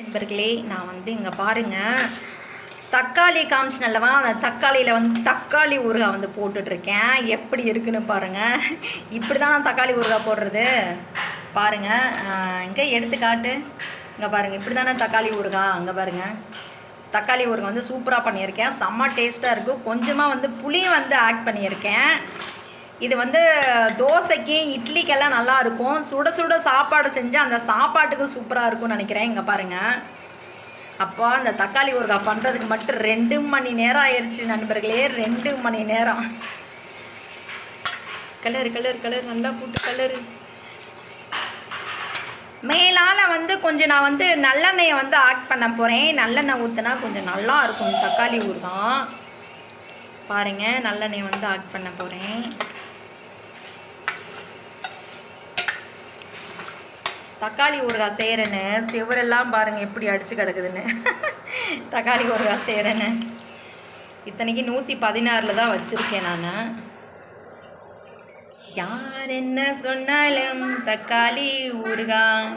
நண்பர்களே நான் வந்து இங்கே பாருங்கள் தக்காளி காமிச்சினல்லவா அந்த தக்காளியில் வந்து தக்காளி ஊறுகாய் வந்து போட்டுட்ருக்கேன். எப்படி இருக்குன்னு பாருங்கள் இப்படி தான் நான் தக்காளி ஊறுகாய் போடுறது. பாருங்கள் இங்கே எடுத்துக்காட்டு. இங்கே பாருங்கள் இப்படி தானே தக்காளி ஊறுகாய். அங்கே பாருங்கள் தக்காளி ஊறுகாய் வந்து சூப்பராக பண்ணியிருக்கேன். செம்ம டேஸ்ட்டாக இருக்கும் கொஞ்சமாக வந்து புளியும் வந்து ஆட் பண்ணியிருக்கேன். இது வந்து தோசைக்கு இட்லிக்கெல்லாம் நல்லா இருக்கும் சுட சுட சாப்பாடு செஞ்சு அந்த சாப்பாட்டுக்கு சூப்பராக இருக்கும்னு நினைக்கிறேன். இங்கே பாருங்கள் அப்போ அந்த தக்காளி ஊறுகாய் பண்ணுறதுக்கு மட்டும் ரெண்டு மணி நேரம் ஆயிடுச்சு நண்பர்களே. ரெண்டு மணி நேரம். Colour colour colour. நல்லா போட்டு கலரு. மேலால் வந்து கொஞ்சம் நான் வந்து நல்லெண்ணெயை வந்து ஆட் பண்ண போகிறேன் நல்லெண்ணெய் ஊற்றினா கொஞ்சம் நல்லா இருக்கும் தக்காளி ஊறுகாய். பாருங்கள் நல்லெண்ணெய் வந்து ஆட் பண்ண போகிறேன் தக்காளி ஊறுகாய் செய்கிறேன்னு சிவரெல்லாம் பாருங்கள் எப்படி அடித்து கிடக்குதுன்னு. தக்காளி ஊறுகாய் செய்கிறேன்னு இத்தனைக்கு நூற்றி பதினாறில் தான் வச்சுருக்கேன் நான். யார் என்ன சொன்னாலும் தக்காளி ஊறுகாய்.